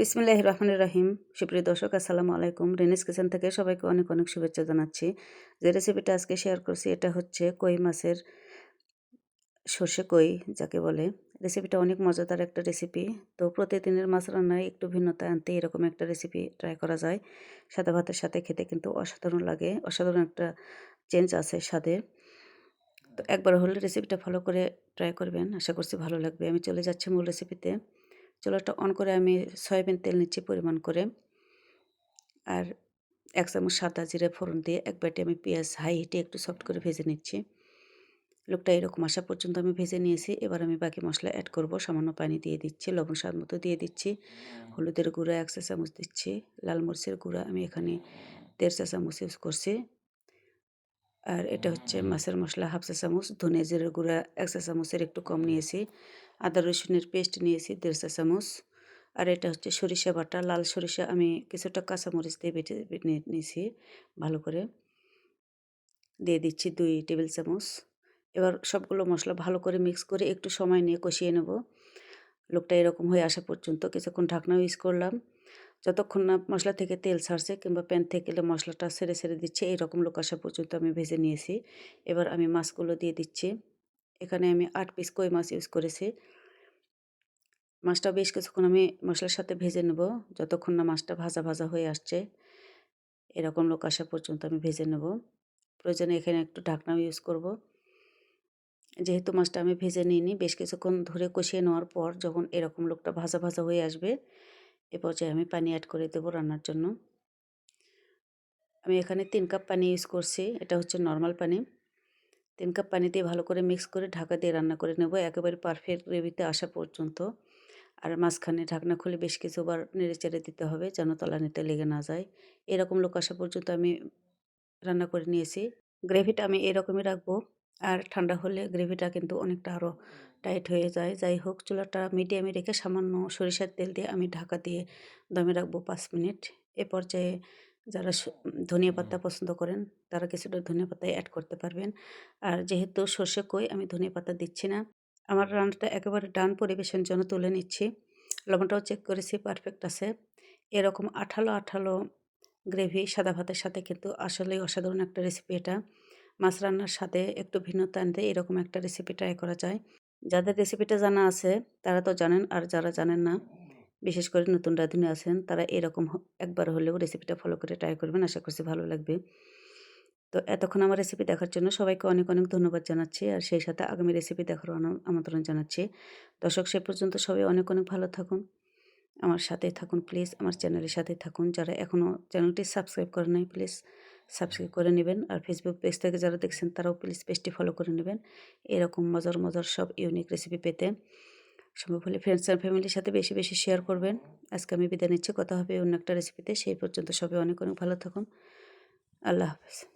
বিসমিল্লাহ রহমান রাহিম। সুপ্রিয় দর্শক, আসসালামু আলাইকুম। রেনিস কিচেন থেকে সবাইকে অনেক অনেক শুভেচ্ছা জানাচ্ছি। যে রেসিপিটা আজকে শেয়ার করছি, এটা হচ্ছে কই মাছের সর্ষে কই, যাকে বলে। রেসিপিটা অনেক মজাদার একটা রেসিপি। তো প্রতিদিনের মাছ রান্নায় একটু ভিন্নতা আনতে এরকম একটা রেসিপি ট্রাই করা যায়। সাদা ভাতের সাথে খেতে কিন্তু অসাধারণ লাগে, অসাধারণ একটা চেঞ্জ আছে স্বাদে। তো একবার হলে রেসিপিটা ফলো করে ট্রাই করবেন। আশা করছি ভালো লাগবে। আমি চলে যাচ্ছি মূল রেসিপিতে চুলাটা অন করে আমি সয়াবিন তেল নিচ্ছি পরিমাণ করে। আর এক চামচ সাদা জিরে ফোড়ন দিয়ে এক বাটি আমি পেঁয়াজ হাই হিটে একটু সফট করে ভেজে নিচ্ছি। লোকটা এরকম আসা পর্যন্ত আমি ভেজে নিয়েছি। এবার আমি বাকি মশলা অ্যাড করব। সামান্য পানি দিয়ে দিচ্ছি, লবণ স্বাদ মতো দিয়ে দিচ্ছি। হলুদের গুঁড়া এক চা চামচ দিচ্ছি, লাল মরিচের গুঁড়া আমি এখানে দেড় চা চামচ ইউজ করছি। আর এটা হচ্ছে মাছের মশলা হাফ চা চামচ, ধনে জিরের গুঁড়া এক চা চামচের একটু কম নিয়েছি। আদা, রসুনের পেস্ট নিয়েছি, দেড় চামচ। আর এটা হচ্ছে সরিষা বাটা, লাল সরিষা আমি কিছুটা কাঁচামরিচ দিয়ে বেটে নিয়েছি ভালো করে। দিয়ে দিচ্ছি দুই টেবিল চামচ। এবার সবগুলো মশলা ভালো করে মিক্স করে একটু সময় নিয়ে কষিয়ে নেব। লোকটা এরকম হয়ে আসা পর্যন্ত কিছুক্ষণ ঢাকনা ইউজ করলাম। যতক্ষণ না মশলা থেকে তেল ছাড়ছে কিংবা প্যান থেকে মশলাটা সেরে সেরে দিচ্ছে, এইরকম লোক আসা পর্যন্ত আমি ভেজে নিয়েছি। এবার আমি মাছগুলো দিয়ে দিচ্ছি। এখানে আমি আট পিস কই মাছ ইউজ করেছি। মাছটা বেশ কিছুক্ষণ আমি মশলার সাথে ভেজে নেব, যতক্ষণ না মাছটা ভাজা ভাজা হয়ে আসছে। এরকম লোক আসা পর্যন্ত আমি ভেজে নেব। প্রয়োজনে এখানে একটু ঢাকনাও ইউজ করব। যেহেতু মাছটা আমি ভেজে নিইনি, বেশ কিছুক্ষণ ধরে কষিয়ে নেওয়ার পর যখন এরকম লোকটা ভাজা ভাজা হয়ে আসবে, এ পর্যায়ে আমি পানি অ্যাড করে দেবো রান্নার জন্য। আমি এখানে তিন কাপ পানি ইউজ করছি, এটা হচ্ছে নর্মাল পানি। তিন কাপ পানি দিয়ে ভালো করে মিক্স করে ঢাকা দিয়ে রান্না করে নেব। একেবারে পারফেক্ট গ্রেভিতে আসা পর্যন্ত। আর মাঝখানে ঢাকনা খুলে বেশ কিছুবার নেড়ে চেড়ে দিতে হবে যেন তলানিতে লেগে না যায়। এরকম লোক আসা পর্যন্ত আমি রান্না করে নিয়েছি। গ্রেভিটা আমি এরকমই রাখব। আর ঠান্ডা হলে গ্রেভিটা কিন্তু অনেকটা আরও টাইট হয়ে যায়। যাই হোক, চুলাটা মিডিয়ামে রেখে সামান্য সরিষার তেল দিয়ে আমি ঢাকা দিয়ে দমে রাখব পাঁচ মিনিট। এ পর্যায়ে যারা ধনিয়া পাতা পছন্দ করেন তারা কিছুটা ধনিয়া পাতা অ্যাড করতে পারবেন। আর যেহেতু সর্ষে কই আমি ধনিয়া পাতা দিচ্ছি না। আমার রান্নাটা একেবারে ডান পরিবেশন জন্য তুলে নিচ্ছি। লবণটাও চেক করেছি পারফেক্ট আছে। এরকম আঠালো আঠালো গ্রেভি সাদা ভাতের সাথে কিন্তু আসলেই অসাধারণ একটা রেসিপি এটা। মাছ রান্নার সাথে একটু ভিন্নতা আনতে এরকম একটা রেসিপি ট্রাই করা যায়। যাদের রেসিপিটা জানা আছে তারা তো জানেন আর যারা জানেন না বিশেষ করে নতুন রাঁধুনি আছেন, তারা এরকম একবার হলেও রেসিপিটা ফলো করে ট্রাই করবেন। আশা করছি ভালো লাগবে। তো এতক্ষণ আমার রেসিপি দেখার জন্য সবাইকে অনেক অনেক ধন্যবাদ জানাচ্ছি। আর সেই সাথে আগামী রেসিপি দেখার আমন্ত্রণ জানাচ্ছি। দর্শক, সে পর্যন্ত সবাই অনেক অনেক ভালো থাকুন। আমার সাথে থাকুন প্লিজ আমার চ্যানেলের সাথে থাকুন। যারা এখনও চ্যানেলটি সাবস্ক্রাইব করে নাই প্লিজ সাবস্ক্রাইব করে নেবেন। আর ফেসবুক পেজ থেকে যারা দেখছেন, তারাও প্লিজ পেজটি ফলো করে নেবেন। এরকম মজার মজার সব ইউনিক রেসিপি পেতে। সম্ভব হলে ফ্রেন্ডস আর ফ্যামিলির সাথে বেশি বেশি শেয়ার করবেন। আজকে আমি বিদায় নিচ্ছি। কথা হবে অন্য একটা রেসিপিতে সেই পর্যন্ত সবাই অনেক অনেক ভালো থাকুন। আল্লাহ হাফেজ।